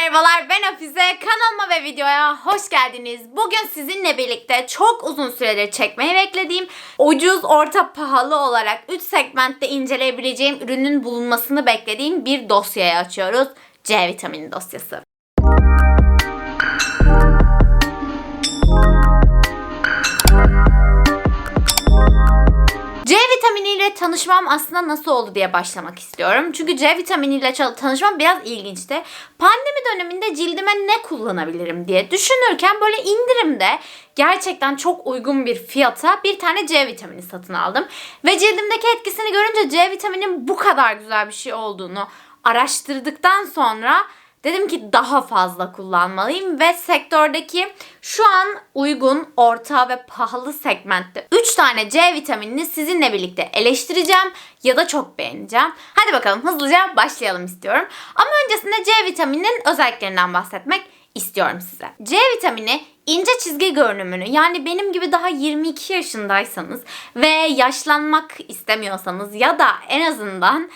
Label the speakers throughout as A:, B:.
A: merhabalar ben Hafize. Kanalıma ve videoya hoş geldiniz. Bugün sizinle birlikte çok uzun süredir çekmeyi beklediğim ucuz, orta, pahalı olarak 3 segmentte inceleyebileceğim ürünün bulunmasını beklediğim bir dosyayı açıyoruz. C vitamini dosyası. Tanışmam aslında nasıl oldu diye başlamak istiyorum. Çünkü C vitaminiyle çal- tanışmam biraz ilginçti. Pandemi döneminde cildime ne kullanabilirim diye düşünürken böyle indirimde gerçekten çok uygun bir fiyata bir tane C vitamini satın aldım. Ve cildimdeki etkisini görünce C vitaminin bu kadar güzel bir şey olduğunu araştırdıktan sonra Dedim ki daha fazla kullanmalıyım ve sektördeki şu an uygun, orta ve pahalı segmentte 3 tane C vitaminini sizinle birlikte eleştireceğim ya da çok beğeneceğim. Hadi bakalım hızlıca başlayalım istiyorum. Ama öncesinde C vitamininin özelliklerinden bahsetmek istiyorum size. C vitamini ince çizgi görünümünü yani benim gibi daha 22 yaşındaysanız ve yaşlanmak istemiyorsanız ya da en azından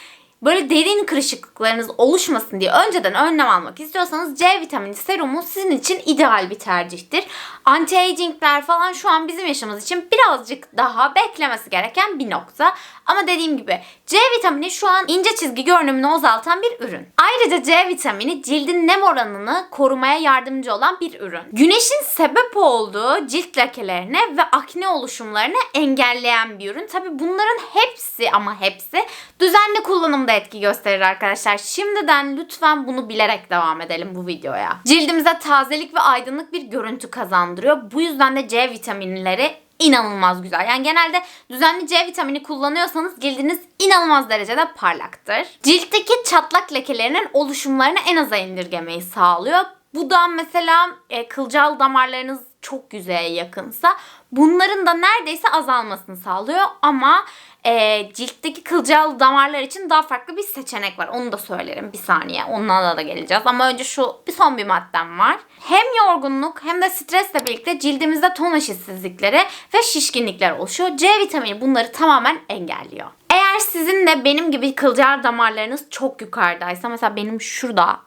A: böyle derin kırışıklıklarınız oluşmasın diye önceden önlem almak istiyorsanız C vitamini serumu sizin için ideal bir tercihtir. Anti-agingler falan şu an bizim yaşımız için birazcık daha beklemesi gereken bir nokta. Ama dediğim gibi C vitamini şu an ince çizgi görünümünü azaltan bir ürün. Ayrıca C vitamini cildin nem oranını korumaya yardımcı olan bir ürün. Güneşin sebep olduğu cilt lekelerine ve akne oluşumlarını engelleyen bir ürün. Tabi bunların hepsi ama hepsi düzenli kullanımda etki gösterir arkadaşlar. Şimdiden lütfen bunu bilerek devam edelim bu videoya. Cildimize tazelik ve aydınlık bir görüntü kazandırıyor. Bu yüzden de C vitaminleri inanılmaz güzel. Yani genelde düzenli C vitamini kullanıyorsanız cildiniz inanılmaz derecede parlaktır. Ciltteki çatlak lekelerinin oluşumlarını en aza indirgemeyi sağlıyor. Bu da mesela e, kılcal damarlarınız çok yüzeye yakınsa bunların da neredeyse azalmasını sağlıyor ama e, ciltteki kılcal damarlar için daha farklı bir seçenek var. Onu da söylerim bir saniye. Onunla da geleceğiz. Ama önce şu bir son bir maddem var. Hem yorgunluk hem de stresle birlikte cildimizde ton eşitsizlikleri ve şişkinlikler oluşuyor. C vitamini bunları tamamen engelliyor. Eğer sizin de benim gibi kılcal damarlarınız çok yukarıdaysa mesela benim şurada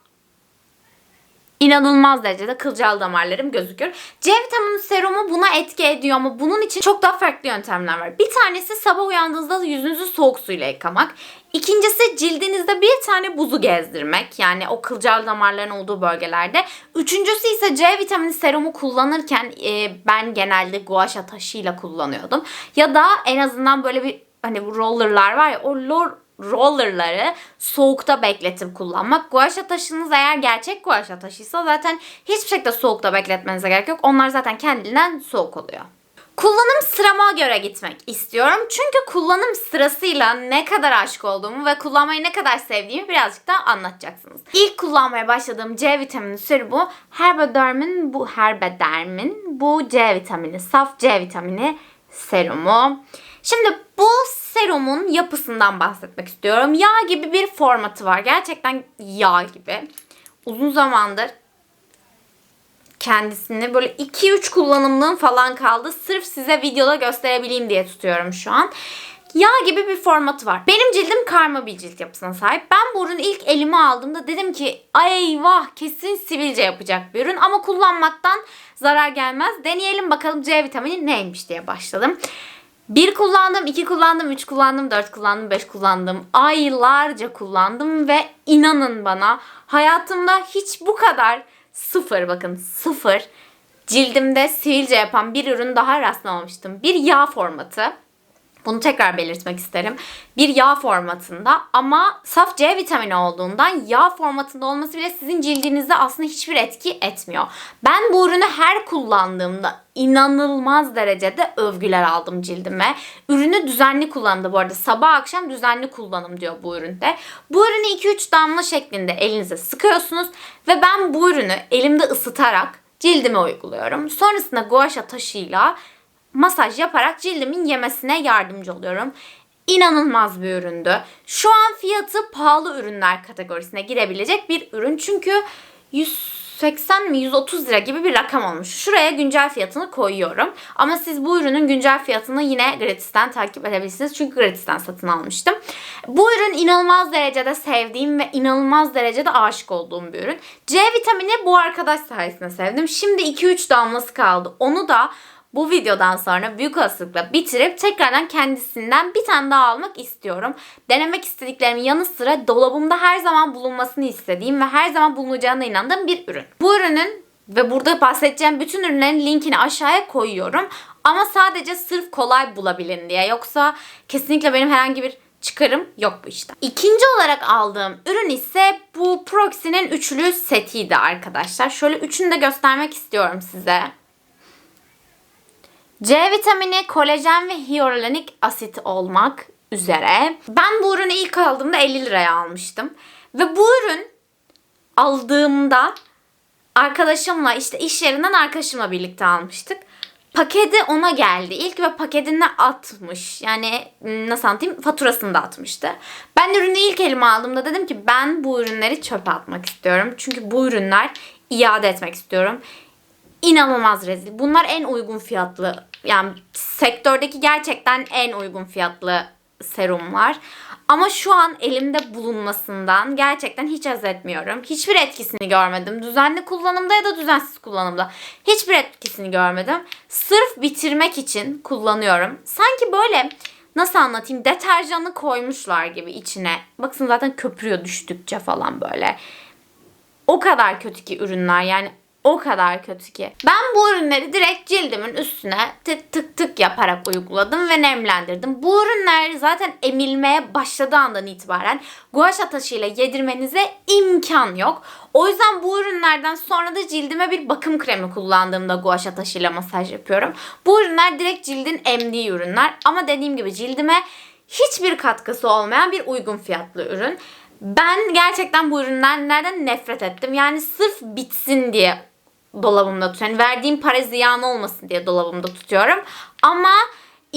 A: inanılmaz derecede kılcal damarlarım gözükür. C vitamini serumu buna etki ediyor ama bunun için çok daha farklı yöntemler var. Bir tanesi sabah uyandığınızda yüzünüzü soğuk suyla yıkamak. İkincisi cildinizde bir tane buzu gezdirmek. Yani o kılcal damarların olduğu bölgelerde. Üçüncüsü ise C vitamini serumu kullanırken e, ben genelde guaşa taşıyla kullanıyordum. Ya da en azından böyle bir hani bu rollerlar var ya o lor rollerları soğukta bekletip kullanmak. Guaşa taşınız eğer gerçek guaşa taşıysa zaten hiçbir şekilde soğukta bekletmenize gerek yok. Onlar zaten kendinden soğuk oluyor. Kullanım sırama göre gitmek istiyorum. Çünkü kullanım sırasıyla ne kadar aşık olduğumu ve kullanmayı ne kadar sevdiğimi birazcık daha anlatacaksınız. İlk kullanmaya başladığım C vitamini serumu Herbederm'in bu Herbederm'in bu C vitamini, saf C vitamini serumu. Şimdi bu serumun yapısından bahsetmek istiyorum. Yağ gibi bir formatı var. Gerçekten yağ gibi. Uzun zamandır kendisini böyle 2-3 kullanımlığım falan kaldı. Sırf size videoda gösterebileyim diye tutuyorum şu an. Yağ gibi bir formatı var. Benim cildim karma bir cilt yapısına sahip. Ben bu ürünü ilk elime aldığımda dedim ki eyvah kesin sivilce yapacak bir ürün ama kullanmaktan zarar gelmez. Deneyelim bakalım C vitamini neymiş diye başladım. Bir kullandım, iki kullandım, üç kullandım, dört kullandım, beş kullandım. Aylarca kullandım ve inanın bana hayatımda hiç bu kadar sıfır bakın sıfır cildimde sivilce yapan bir ürün daha rastlamamıştım. Bir yağ formatı. Bunu tekrar belirtmek isterim. Bir yağ formatında ama saf C vitamini olduğundan yağ formatında olması bile sizin cildinizde aslında hiçbir etki etmiyor. Ben bu ürünü her kullandığımda inanılmaz derecede övgüler aldım cildime. Ürünü düzenli kullandı bu arada. Sabah akşam düzenli kullanım diyor bu üründe. Bu ürünü 2-3 damla şeklinde elinize sıkıyorsunuz ve ben bu ürünü elimde ısıtarak cildime uyguluyorum. Sonrasında guaşa taşıyla masaj yaparak cildimin yemesine yardımcı oluyorum. İnanılmaz bir üründü. Şu an fiyatı pahalı ürünler kategorisine girebilecek bir ürün. Çünkü 100 180 mi 130 lira gibi bir rakam olmuş. Şuraya güncel fiyatını koyuyorum. Ama siz bu ürünün güncel fiyatını yine Gratis'ten takip edebilirsiniz. Çünkü Gratis'ten satın almıştım. Bu ürün inanılmaz derecede sevdiğim ve inanılmaz derecede aşık olduğum bir ürün. C vitamini bu arkadaş sayesinde sevdim. Şimdi 2-3 damlası kaldı. Onu da bu videodan sonra büyük olasılıkla bitirip tekrardan kendisinden bir tane daha almak istiyorum. Denemek istediklerimin yanı sıra dolabımda her zaman bulunmasını istediğim ve her zaman bulunacağına inandığım bir ürün. Bu ürünün ve burada bahsedeceğim bütün ürünlerin linkini aşağıya koyuyorum. Ama sadece sırf kolay bulabilin diye. Yoksa kesinlikle benim herhangi bir çıkarım yok bu işte. İkinci olarak aldığım ürün ise bu Proxy'nin üçlü setiydi arkadaşlar. Şöyle üçünü de göstermek istiyorum size. C vitamini, kolajen ve hyaluronik asit olmak üzere. Ben bu ürünü ilk aldığımda 50 liraya almıştım. Ve bu ürün aldığımda arkadaşımla işte iş yerinden arkadaşımla birlikte almıştık. Paketi ona geldi ilk ve paketini atmış. Yani nasıl anlatayım faturasını da atmıştı. Ben ürünü ilk elime aldığımda dedim ki ben bu ürünleri çöpe atmak istiyorum. Çünkü bu ürünler iade etmek istiyorum. İnanılmaz rezil. Bunlar en uygun fiyatlı yani sektördeki gerçekten en uygun fiyatlı serumlar. Ama şu an elimde bulunmasından gerçekten hiç haz etmiyorum. Hiçbir etkisini görmedim. Düzenli kullanımda ya da düzensiz kullanımda. Hiçbir etkisini görmedim. Sırf bitirmek için kullanıyorum. Sanki böyle nasıl anlatayım deterjanı koymuşlar gibi içine. Bakın zaten köpürüyor düştükçe falan böyle. O kadar kötü ki ürünler yani o kadar kötü ki. Ben bu ürünleri direkt cildimin üstüne tık tık tık yaparak uyguladım ve nemlendirdim. Bu ürünler zaten emilmeye başladığı andan itibaren guaşa taşıyla yedirmenize imkan yok. O yüzden bu ürünlerden sonra da cildime bir bakım kremi kullandığımda guaşa taşıyla masaj yapıyorum. Bu ürünler direkt cildin emdiği ürünler ama dediğim gibi cildime hiçbir katkısı olmayan bir uygun fiyatlı ürün. Ben gerçekten bu ürünlerden nefret ettim. Yani sırf bitsin diye dolabımda tutuyorum. Yani verdiğim para ziyan olmasın diye dolabımda tutuyorum. Ama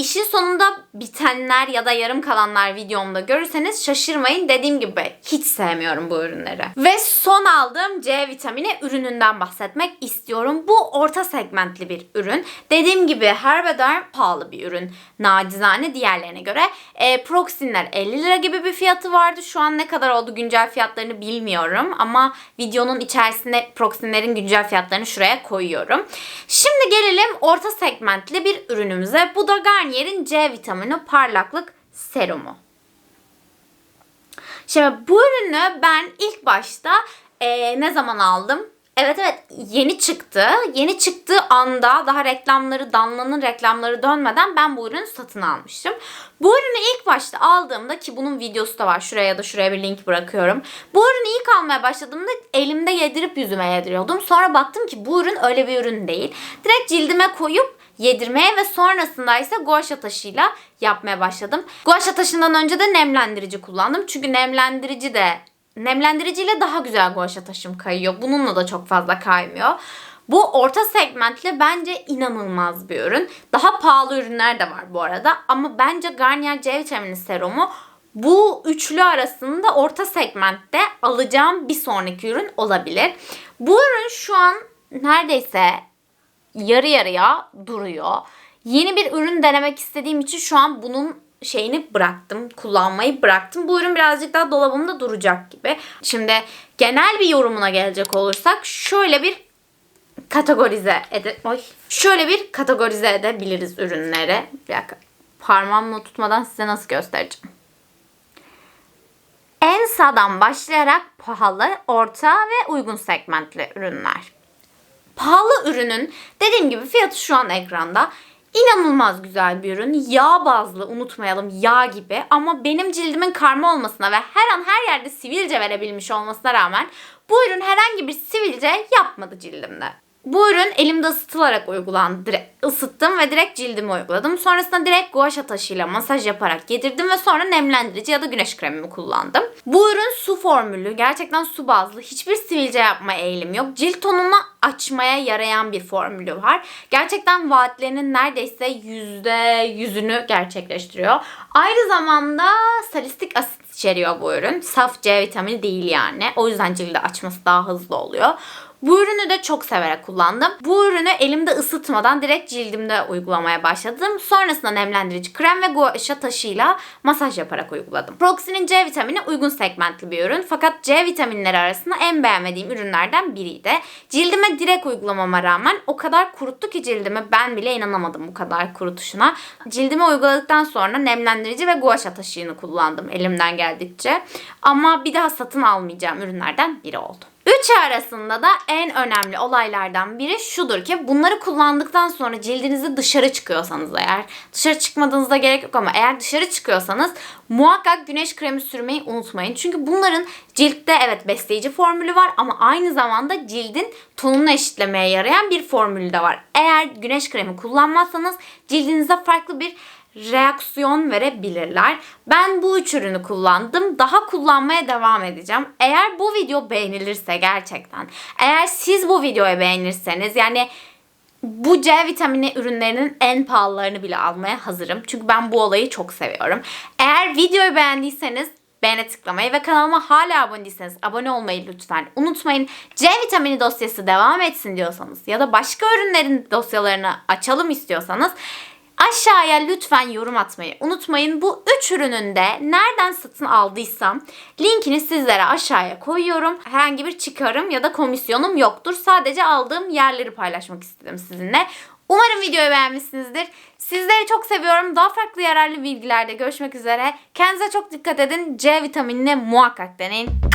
A: işin sonunda bitenler ya da yarım kalanlar videomda görürseniz şaşırmayın. Dediğim gibi hiç sevmiyorum bu ürünleri. Ve son aldığım C vitamini ürününden bahsetmek istiyorum. Bu orta segmentli bir ürün. Dediğim gibi Herbeder pahalı bir ürün. Nacizane diğerlerine göre. E, Proxinler 50 lira gibi bir fiyatı vardı. Şu an ne kadar oldu güncel fiyatlarını bilmiyorum. Ama videonun içerisinde Proxinlerin güncel fiyatlarını şuraya koyuyorum. Şimdi gelelim orta segmentli bir ürünümüze. Bu da Garnier'in C vitamini parlaklık serumu. Şimdi bu ürünü ben ilk başta e, ne zaman aldım? Evet evet yeni çıktı. Yeni çıktığı anda daha reklamları Danla'nın reklamları dönmeden ben bu ürünü satın almıştım. Bu ürünü ilk başta aldığımda ki bunun videosu da var. Şuraya ya da şuraya bir link bırakıyorum. Bu ürünü ilk almaya başladığımda elimde yedirip yüzüme yediriyordum. Sonra baktım ki bu ürün öyle bir ürün değil. Direkt cildime koyup yedirmeye ve sonrasında ise guaşa taşıyla yapmaya başladım. Guaşa taşından önce de nemlendirici kullandım. Çünkü nemlendirici de nemlendiriciyle daha güzel guaşa taşım kayıyor. Bununla da çok fazla kaymıyor. Bu orta segmentli bence inanılmaz bir ürün. Daha pahalı ürünler de var bu arada. Ama bence Garnier C vitamini serumu bu üçlü arasında orta segmentte alacağım bir sonraki ürün olabilir. Bu ürün şu an neredeyse yarı yarıya duruyor. Yeni bir ürün denemek istediğim için şu an bunun şeyini bıraktım. Kullanmayı bıraktım. Bu ürün birazcık daha dolabımda duracak gibi. Şimdi genel bir yorumuna gelecek olursak şöyle bir kategorize ede Oy. Şöyle bir kategorize edebiliriz ürünleri. Bir dakika. Parmağımla tutmadan size nasıl göstereceğim. En sağdan başlayarak pahalı, orta ve uygun segmentli ürünler. Pahalı ürünün dediğim gibi fiyatı şu an ekranda. İnanılmaz güzel bir ürün. Yağ bazlı unutmayalım yağ gibi ama benim cildimin karma olmasına ve her an her yerde sivilce verebilmiş olmasına rağmen bu ürün herhangi bir sivilce yapmadı cildimde. Bu ürün elimde ısıtılarak uygulandı. Direkt ısıttım ve direkt cildime uyguladım. Sonrasında direkt guaşa taşıyla masaj yaparak yedirdim ve sonra nemlendirici ya da güneş kremimi kullandım. Bu ürün su formülü. Gerçekten su bazlı. Hiçbir sivilce yapma eğilimi yok. Cilt tonunu açmaya yarayan bir formülü var. Gerçekten vaatlerinin neredeyse yüzde yüzünü gerçekleştiriyor. Aynı zamanda salistik asit içeriyor bu ürün. Saf C vitamini değil yani. O yüzden cildi açması daha hızlı oluyor. Bu ürünü de çok severek kullandım. Bu ürünü elimde ısıtmadan direkt cildimde uygulamaya başladım. Sonrasında nemlendirici krem ve guaşa taşıyla masaj yaparak uyguladım. Proxy'nin C vitamini uygun segmentli bir ürün fakat C vitaminleri arasında en beğenmediğim ürünlerden biriydi. Cildime direkt uygulamama rağmen o kadar kuruttu ki cildimi ben bile inanamadım bu kadar kurutuşuna. Cildime uyguladıktan sonra nemlendirici ve guaşa taşıyını kullandım elimden geldikçe. Ama bir daha satın almayacağım ürünlerden biri oldu. Üçü arasında da en önemli olaylardan biri şudur ki bunları kullandıktan sonra cildinizi dışarı çıkıyorsanız eğer dışarı çıkmadığınızda gerek yok ama eğer dışarı çıkıyorsanız muhakkak güneş kremi sürmeyi unutmayın. Çünkü bunların ciltte evet besleyici formülü var ama aynı zamanda cildin tonunu eşitlemeye yarayan bir formülü de var. Eğer güneş kremi kullanmazsanız cildinize farklı bir reaksiyon verebilirler. Ben bu üç ürünü kullandım. Daha kullanmaya devam edeceğim. Eğer bu video beğenilirse gerçekten, eğer siz bu videoyu beğenirseniz yani bu C vitamini ürünlerinin en pahalılarını bile almaya hazırım. Çünkü ben bu olayı çok seviyorum. Eğer videoyu beğendiyseniz beğene tıklamayı ve kanalıma hala abone değilseniz abone olmayı lütfen unutmayın. C vitamini dosyası devam etsin diyorsanız ya da başka ürünlerin dosyalarını açalım istiyorsanız Aşağıya lütfen yorum atmayı unutmayın. Bu üç ürünün de nereden satın aldıysam linkini sizlere aşağıya koyuyorum. Herhangi bir çıkarım ya da komisyonum yoktur. Sadece aldığım yerleri paylaşmak istedim sizinle. Umarım videoyu beğenmişsinizdir. Sizleri çok seviyorum. Daha farklı yararlı bilgilerde görüşmek üzere. Kendinize çok dikkat edin. C vitaminini muhakkak deneyin.